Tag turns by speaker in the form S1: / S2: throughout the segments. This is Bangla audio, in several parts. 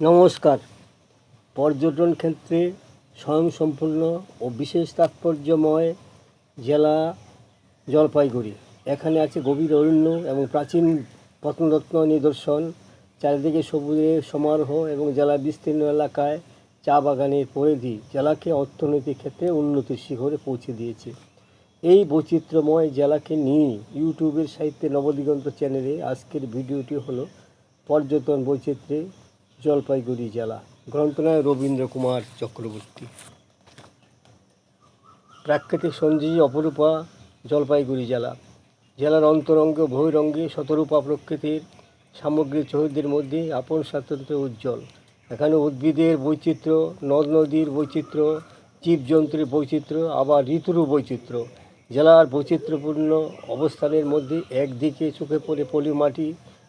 S1: নমস্কার। পর্যটন ক্ষেত্রে স্বয়ংসম্পূর্ণ ও বিশেষ তাৎপর্যময় জেলা জলপাইগুড়ি। এখানে আছে গভীর অরণ্য এবং প্রাচীন প্রত্নরত্ন নিদর্শন। চারিদিকে সবুজের সমারোহ এবং জেলা বিস্তীর্ণ এলাকায় চা বাগানের পরিধি জেলাকে অর্থনৈতিক ক্ষেত্রে উন্নতির শিখরে পৌঁছে দিয়েছে। এই বৈচিত্র্যময় জেলাকে নিয়ে ইউটিউবের সাহিত্যে নবদিগন্ত চ্যানেলে আজকের ভিডিওটি হলো পর্যটন বৈচিত্র্যে জলপাইগুড়ি জেলা গ্রন্থনায় রবীন্দ্র কুমার চক্রবর্তী। প্রাকৃতিক সৌন্দর্য অপরূপা জলপাইগুড়ি জেলা। জেলার অন্তরঙ্গে বহিরঙ্গে শতরূপা প্রকৃতির সামগ্রিক চৌহদ্দির মধ্যে আপন স্বাতন্ত্র্য উজ্জ্বল। এখানে উদ্ভিদের বৈচিত্র্য, নদ নদীর বৈচিত্র্য, জীবজন্তুর বৈচিত্র্য, আবার ঋতুরও বৈচিত্র্য। জেলার বৈচিত্র্যপূর্ণ অবস্থানের মধ্যে একদিকে চোখে পড়ে পলি মাটি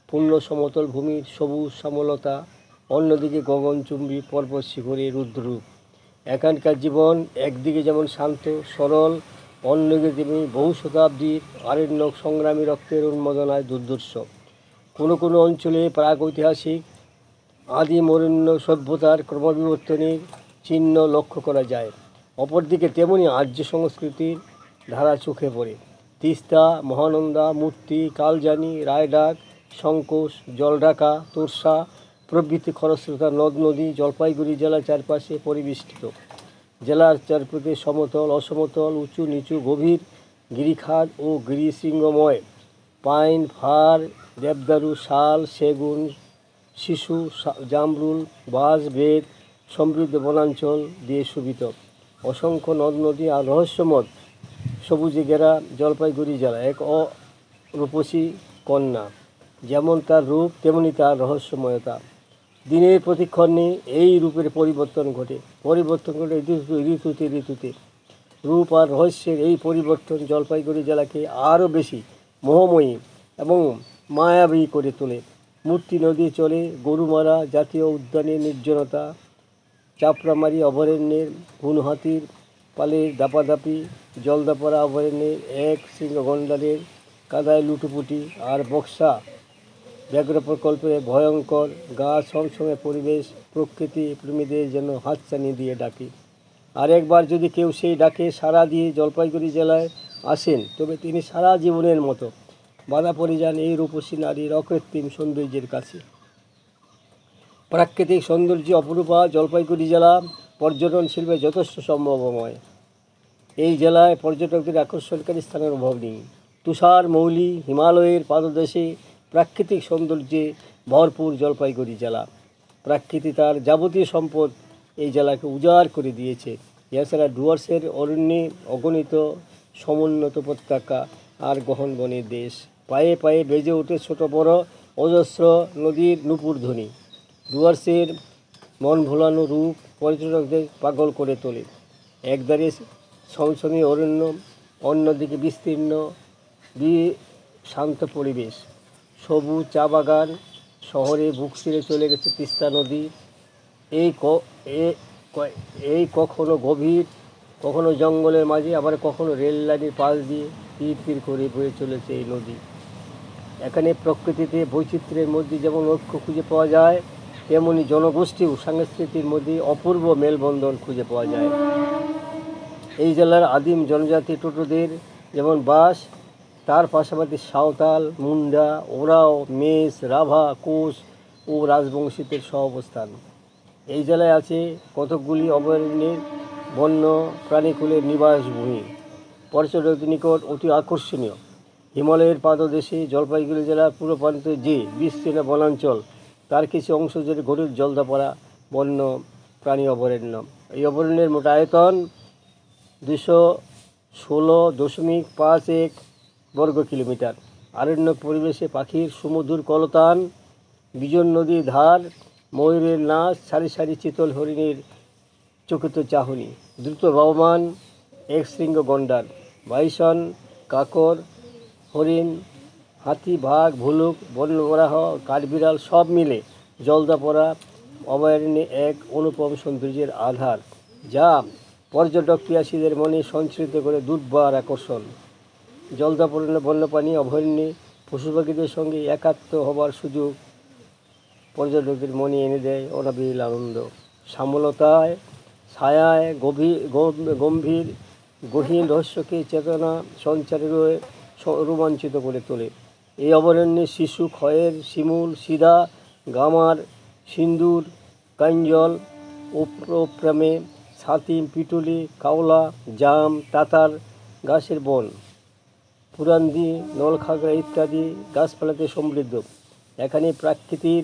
S1: পূর্ণ সমতল ভূমির সবুজ শ্যামলতা অন্যদিকে গগনচুম্বী পর্বত শিখরে রুদ্ররূপ এখানকার জীবন একদিকে যেমন শান্ত, সরল, অন্যদিকে তেমনি বহু শতাব্দীর আরণ্যক সংগ্রামী রক্তের উন্মোদনায় দুর্দর্শ। কোনো কোনো অঞ্চলে প্রাগৈতিহাসিক আদিম অরণ্য সভ্যতার ক্রমবিবর্তনের চিহ্ন লক্ষ্য করা যায়। অপরদিকে তেমনি আর্য সংস্কৃতির ধারা চোখে পড়ে। তিস্তা, মহানন্দা, মূর্তি, কালজানি, রায়ডাক, শঙ্কোষ, জলঢাকা, তোরসা প্রভৃতি খরস্রোতা নদ, নদী, জলপাইগুড়ি জেলার চারপাশে পরিবেষ্টিত। জেলার চারপাশে সমতল, অসমতল, উঁচু, নিচু, গভীর গিরিখাদ ও গিরিশৃঙ্গময়। পাইন, ফার, দেবদারু, শাল, সেগুন, শিশু জামরুল, বাঁশ বেদ সমৃদ্ধ বনাঞ্চল দিয়ে শোভিত। অসংখ্য নদ, নদী আর রহস্যময় সবুজে ঘেরা জলপাইগুড়ি জেলা, এক অরূপসী কন্যা। যেমন তার রূপ, তেমনি তার রহস্যময়তা। দিনের প্রতিক্ষণে এই রূপের পরিবর্তন ঘটে। পরিবর্তন ঘটে ঋতু, ঋতুতে ঋতুতে। রূপ আর রহস্যের এই পরিবর্তন জলপাইগুড়ি জেলাকে আরও বেশি মোহময়ী এবং মায়াবী করে তোলে। মূর্তি নদী চলে, গরুমারা, জাতীয় উদ্যানের নির্জনতা, চাপড়ামারি অভয়ারণ্যের হুনহাতির পালের দাপাদাপি জলদাপাড়া অভয়ারণ্যের এক সিংহ গন্ডারের কাদায় লুটুপুটি আর বক্সা ব্যাঘ্র প্রকল্পে ভয়ঙ্কর, গা ছমছমে পরিবেশ, প্রকৃতি প্রেমীদের যেন হাতছানি দিয়ে ডাকে। আর একবার যদি কেউ সেই ডাকে সারা দিয়ে জলপাইগুড়ি জেলায় আসেন, তবে তিনি সারা জীবনের মতো বাধা পড়ে যান এই রূপসী নারীর অকৃত্রিম সৌন্দর্যের কাছে। প্রাকৃতিক সৌন্দর্য অপরূপা জলপাইগুড়ি জেলা পর্যটন শিল্পে যথেষ্ট সম্ভাবময়। এই জেলায় পর্যটকদের আকর্ষণকারী স্থানের অভাব নেই। তুষার, মৌলি, হিমালয়ের পাদদেশে প্রাকৃতিক সৌন্দর্যে ভরপুর জলপাইগুড়ি জেলা। প্রাকৃতি তার যাবতীয় সম্পদ এই জেলাকে উজাড় করে দিয়েছে। এছাড়া ডুয়ার্সের অরণ্যে অগণিত সমুন্নত উপত্যকা আর গহন বনের দেশ। পায়ে পায়ে বেজে ওঠে ছোট বড় অজস্র নদীর নুপুর ধ্বনি ডুয়ার্সের মন ভোলানো রূপ পর্যটকদের পাগল করে তোলে। একদারে সমসমী অরণ্য, অন্যদিকে বিস্তীর্ণ, বি শান্ত পরিবেশ। সবুজ চা বাগান, শহরে বুক ছিঁড়ে চলে গেছে তিস্তা নদী। এই এই কখনো গভীর, কখনো জঙ্গলের মাঝে, আবার কখনো রেল লাইনের পাশ দিয়ে তীর তীর করে বয়ে চলেছে এই নদী। এখানে প্রকৃতিতে বৈচিত্র্যের মধ্যে যেমন ঐক্য খুঁজে পাওয়া যায়, তেমনি জনগোষ্ঠী ও সংস্কৃতির মধ্যে অপূর্ব মেলবন্ধন খুঁজে পাওয়া যায়। এই জেলার আদিম জনজাতি টোটোদের যেমন বাস তার পাশাপাশি সাঁওতাল, মুন্ডা, ওরাও মেষ রাভা, কোষ ও রাজবংশীদের সহাবস্থান। এই জেলায় আছে কতকগুলি অভয়ারণ্যের বন্য প্রাণীকুলের নিবাসভূমি। পর্যটকদের নিকট অতি আকর্ষণীয়। হিমালয়ের পাদদেশে জলপাইগুড়ি জেলার পূর্ব প্রান্তে যে বিস্তীর্ণ বনাঞ্চল, তার কিছু অংশ জুড়ে গরুর জলদাপাড়া বন্য প্রাণী অভয়ারণ্য। এই অভয়ারণ্যের মোট আয়তন দুশো ষোলো দশমিক পাঁচ এক বর্গ কিলোমিটার। আরণ্য পরিবেশে পাখির সুমধুর কলতান, বিজন নদীর ধার, ময়ূরের নাচ সারি সারি চিতল হরিণের চকিত চাহনি, দ্রুত রহমান এক শৃঙ্গ গন্ডার, বাইসন, কাকর, হরিণ, হাতি, বাঘ, ভুলুক বন্যবরাহ কাঠবিড়াল সব মিলে জলদা জলদাপড়া অভয়ারণ্যে এক অনুপম সৌন্দর্যের আধার, যা পর্যটক পিয়াসীদের মনে সঞ্চারিত করে দুর্বার আকর্ষণ। জলদাপড়ানো বন্যপ্রাণী অভয়ারণ্যে পশু পাখিদের সঙ্গে একাত্ম হবার সুযোগ পর্যটকদের মনে এনে দেয় অনাবিল আনন্দ। সামলতায় ছায়ায়, গভীর গম্ভীর গহীন রহস্যকে চেতনা সঞ্চারের স- রোমাঞ্চিত করে তোলে। এই অভয়ারণ্যে শিশু ক্ষয়ের শিমুল সিদা গামার, সিন্দুর, কাঞ্জল উপপ্রেমে ছাতিম, পিটুলি, কাওলা, জাম, তাতার গাছের বন। পুরান্দি, নলখাগড়া ইত্যাদি গাছপালাতে সমৃদ্ধ। এখানে প্রাকৃতির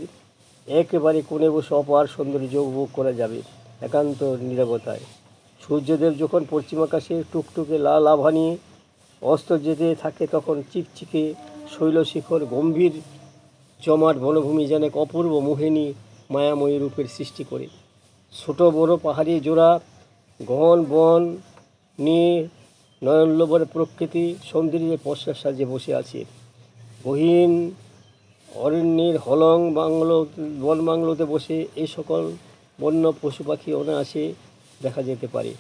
S1: একেবারে কোণে বসে অপার সৌন্দর্য উপভোগ করা যাবে একান্ত নিরাপত্তায় সূর্যদেব যখন পশ্চিম আকাশে টুকটুকে লাল আভা নিয়ে অস্ত যেতে থাকে, তখন চিকচিকে শৈলশিখর গম্ভীর জমাট বনভূমি যেন এক অপূর্ব মোহিনী মায়াময়ী রূপের সৃষ্টি করে। ছোট বড় পাহাড়ি জোড়া ঘন বন নিয়ে নয়নলোবর প্রকৃতি সৌন্দর্যের পশ্চাৎ সাজে বসে আছে। গহীন অরণ্যের হলং বাংলো, বন বাংলোতে বসে এই সকল বন্য পশু পাখি অনায়াসে দেখা যেতে পারে।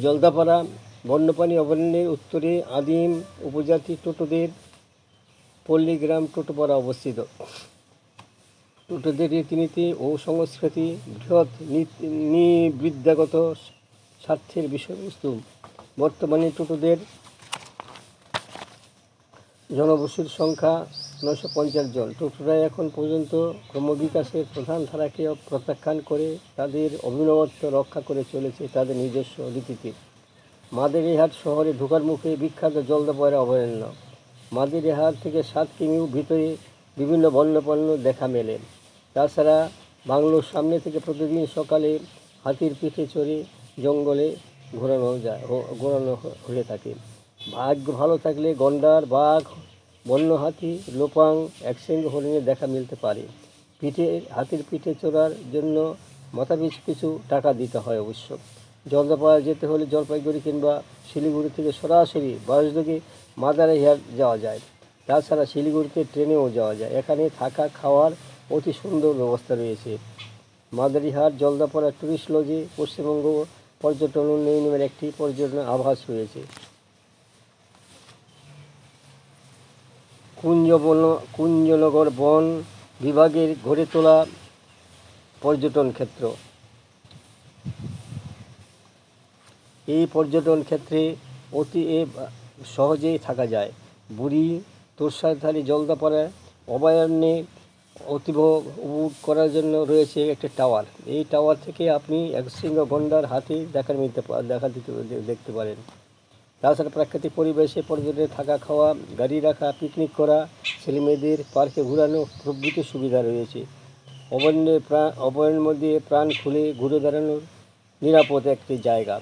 S1: জলদাপাড়া বন্যপ্রাণী অভয়ারণ্যের উত্তরে আদিম উপজাতি টোটোদের পল্লীগ্রাম টোটোপাড়া অবস্থিত। টোটোদের রীতিনীতি ও সংস্কৃতি বৃহৎ নি- নিবৃদ্ধাগত স্বার্থের বিষয়বস্তু। বর্তমানে টোটোদের জনবসতির সংখ্যা নশো পঞ্চাশ জন। টোটোরা এখন পর্যন্ত ক্রমবিকাশের প্রধান ধারাকে প্রত্যাখ্যান করে তাদের অভিনবত্ব রক্ষা করে চলেছে তাদের নিজস্ব রীতিতে। মাদেরিহাট শহরে ঢোকার মুখে বিখ্যাত জলদাপয়রা অভয়ারণ্য। মাদেরিহাট থেকে সাত কিমি ভিতরে বিভিন্ন বন্যপ্রাণ্য দেখা মেলে। তাছাড়া বাংলোর সামনে থেকে প্রতিদিন সকালে হাতির পিঠে চড়ে জঙ্গলে ঘোরানো যায় ঘোরানো হয়ে থাকে। ভাগ্য ভালো থাকলে গন্ডার, বাঘ বন্য হাতি লোপাং একসঙ্গে হরিণের দেখা মিলতে পারে। পিঠে, হাতির পিঠে চড়ার জন্য মাথা পিছু কিছু টাকা দিতে হয় অবশ্য। জলদাপাড়া যেতে হলে জলপাইগুড়ি কিংবা শিলিগুড়ি থেকে সরাসরি বাসযোগে মাদারিহাট যাওয়া যায়। তাছাড়া শিলিগুড়িতে ট্রেনেও যাওয়া যায়। এখানে থাকা খাওয়ার অতি সুন্দর ব্যবস্থা রয়েছে। মাদারিহাট, জলদাপাড়া টুরিস্ট লজে পশ্চিমবঙ্গ পর্যটন উন্নয়নের একটি পর্যটন আভাস রয়েছে। কুঞ্জবন, কুঞ্জনগর বন বিভাগের গড়ে তোলা পর্যটন ক্ষেত্র। এই পর্যটন ক্ষেত্রে অতি সহজেই থাকা যায়। বুড়ি তোরসাধারী জলদাপাড়া, অভয়ারণ্যে অতীব উপভোগ করার জন্য রয়েছে একটি টাওয়ার। এই টাওয়ার থেকে আপনি একশৃঙ্গ গন্ডার হাতি দেখার মিলতে দেখা দিতে, দেখতে পারেন। তাছাড়া প্রাকৃতিক পরিবেশে পর্যটনে থাকা, খাওয়া, গাড়ি রাখা পিকনিক করা, ছেলেমেয়েদের পার্কে ঘোরানো প্রভৃতি সুবিধা রয়েছে। অভয়ারণ্যের প্রাণ মধ্যে প্রাণ খুলে ঘুরে বেড়ানোর নিরাপদ একটি জায়গা।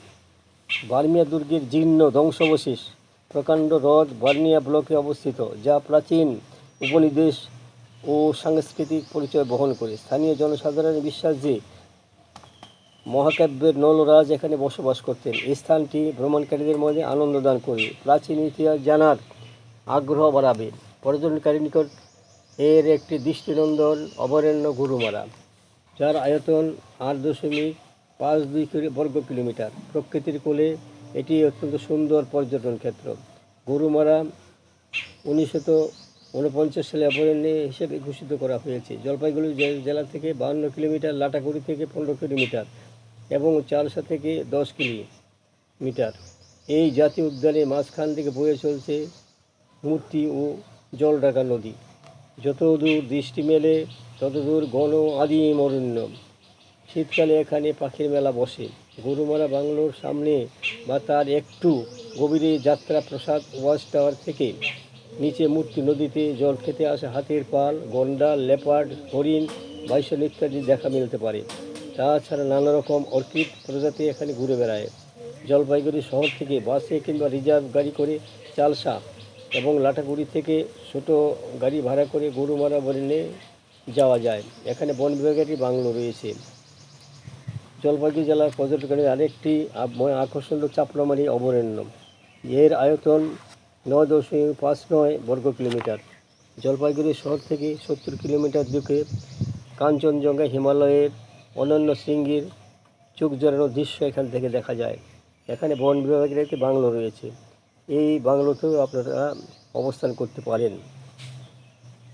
S1: বার্মিয়া দুর্গের জীর্ণ ধ্বংসাবশেষ প্রকাণ্ড হ্রদ বার্নিয়া ব্লকে অবস্থিত, যা প্রাচীন উপনিবেশ ও সাংস্কৃতিক পরিচয় বহন করে। স্থানীয় জনসাধারণের বিশ্বাস যে মহাকাব্যের নলরাজ এখানে বসবাস করতেন। এই স্থানটি ভ্রমণকারীদের মধ্যে আনন্দ দান করবে প্রাচীন ইতিহাস জানার আগ্রহ বাড়াবে। পর্যটনকারী নিকট এর একটি দৃষ্টিনন্দন অভয়ারণ্য গুরুমারা, যার আয়তন আট দশমিক পাঁচ দুই বর্গ কিলোমিটার। প্রকৃতির কোলে এটি অত্যন্ত সুন্দর পর্যটন ক্ষেত্র। গরুমারা উনিশশো উনপঞ্চাশ সালে অভয়ারণ্য হিসেবে ঘোষিত করা হয়েছে। জলপাইগুড়ি জেলা থেকে বাহান্ন কিলোমিটার, লাটাগুড়ি থেকে পনেরো কিলোমিটার এবং চারশা থেকে দশ কিলোমিটার। এই জাতীয় উদ্যানের মাঝখান থেকে বয়ে চলছে মূর্তি ও জলঢাকা নদী। যত দূর দৃষ্টি মেলে তত দূর ঘন আদিম অরণ্য শীতকালে এখানে পাখির মেলা বসে। গরুমারা বাংলোর সামনে বা তার একটু গভীরে যাত্রা প্রসাদ, ওয়াচ টাওয়ার থেকে নিচে মূর্তি নদীতে জল খেতে আসে হাতির পাল, গন্ডা, লেপার্ড, হরিণ, বাইসন ইত্যাদি দেখা মিলতে পারে। তাছাড়া নানা রকম অর্কিড প্রজাতি এখানে ঘুরে বেড়ায়। জলপাইগুড়ি শহর থেকে বাসে কিংবা রিজার্ভ গাড়ি করে চালসা এবং লাটাগুড়ি থেকে ছোট গাড়ি ভাড়া করে গরুমারা বনে যাওয়া যায়। এখানে বন বিভাগের একটি বাংলো রয়েছে। জলপাইগুড়ি জেলার পর্যটকের আরেকটি আকর্ষণ হল চাপড়ামারি অভয়ারণ্য। এর আয়তন নয় দশমিক পাঁচ নয় বর্গ কিলোমিটার। জলপাইগুড়ি শহর থেকে সত্তর কিলোমিটার দূরে কাঞ্চনজঙ্ঘা হিমালয়ের অনন্য শৃঙ্গের চোখ জড়ানো দৃশ্য এখান থেকে দেখা যায়। এখানে বন বিভাগের একটি বাংলো রয়েছে। এই বাংলোতেও আপনারা অবস্থান করতে পারেন।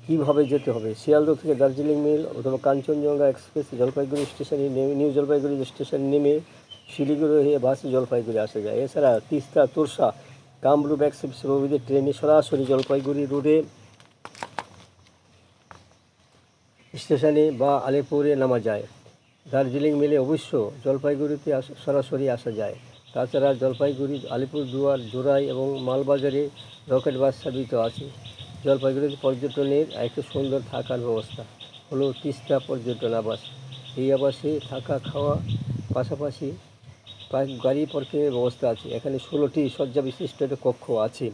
S1: কীভাবে যেতে হবে? শিয়ালদহ থেকে দার্জিলিং মেল অথবা কাঞ্চনজঙ্ঘা এক্সপ্রেস জলপাইগুড়ি স্টেশনে নেমে নিউ জলপাইগুড়ি স্টেশনে নেমে শিলিগুড়ি হয়ে বাসে জলপাইগুড়ি আসা যায়। এছাড়া তিস্তা, তোরসা কামরূপ এক্সপ্রেস প্রভৃতি ট্রেনে সরাসরি জলপাইগুড়ি রোডে স্টেশনে বা আলিপুরে নামা যায়। দার্জিলিং মেলে অবশ্য জলপাইগুড়িতে সরাসরি আসা যায়। তাছাড়া জলপাইগুড়ি, আলিপুরদুয়ার জোড়াই এবং মালবাজারে রকেট বাস স্থাপিত আছে। জলপাইগুড়িতে পর্যটনের একটি সুন্দর থাকার ব্যবস্থা হলো তিস্তা পর্যটন আবাস। এই আবাসে থাকা খাওয়া পাশাপাশি গাড়ি পার্কিংয়ের ব্যবস্থা আছে। এখানে ষোলোটি শয্যা বিশিষ্ট একটা কক্ষ আছে।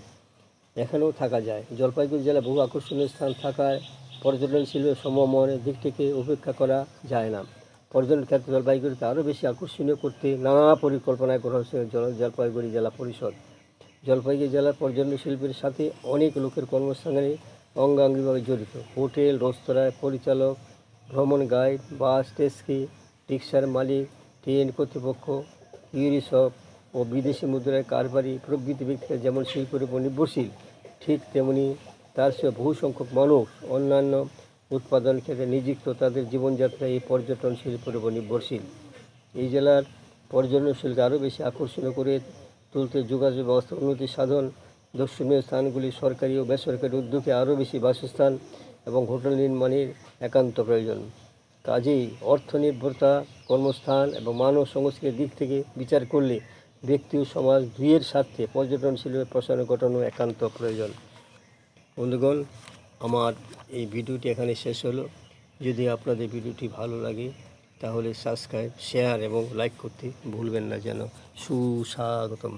S1: এখানেও থাকা যায়। জলপাইগুড়ি জেলা বহু আকর্ষণীয় স্থান থাকায় পর্যটন শিল্পের সমমনের দিক থেকে উপেক্ষা করা যায় না। পর্যটন ক্ষেত্রে জলপাইগুড়িতে আরও বেশি আকর্ষণীয় করতে নানা পরিকল্পনা হয়েছে জল- জলপাইগুড়ি জেলা পরিষদ। জলপাইগুড়ি জেলার পর্যটন শিল্পের সাথে অনেক লোকের কর্মসংস্থানে অঙ্গাঙ্গিভাবে জড়িত। হোটেল, রেস্তোরাঁ, পরিচালক, ভ্রমণ গাইড, বাস ট্যাক্সি রিক্সার মালিক, ট্রেন কর্তৃপক্ষ ইউরিশপ ও বিদেশি মুদ্রায় কারবারি প্রভৃতি ব্যক্তিরা যেমন শিল্পের উপর নির্ভরশীল, ঠিক তেমনি তার সে বহু সংখ্যক মানুষ অন্যান্য উৎপাদন ক্ষেত্রে নিযুক্ত, তাদের জীবনযাত্রা এই পর্যটন শিল্পের উপর নির্ভরশীল। এই জেলার পর্যটন শিল্পকে আরও বেশি আকর্ষণীয় করে তুলতে যোগাযোগ ব্যবস্থা উন্নতি সাধন, দর্শনীয় স্থানগুলি সরকারি ও বেসরকারি উদ্যোগে আরও বেশি বাসস্থান এবং হোটেল নির্মাণের একান্ত প্রয়োজন। কাজেই অর্থনির্ভরতা, কর্মস্থান এবং মানব সংস্কৃতির দিক থেকে বিচার করলে ব্যক্তি ও সমাজ দুইয়ের স্বার্থে পর্যটন শিল্পের প্রসার ঘটানো একান্ত প্রয়োজন। বন্ধুগণ, আমার এই ভিডিওটি এখানে শেষ হলো। যদি আপনাদের ভিডিওটি ভালো লাগে, তাহলে সাবস্ক্রাইব শেয়ার এবং লাইক করতে ভুলবেন না যেন। সুস্বাগতম।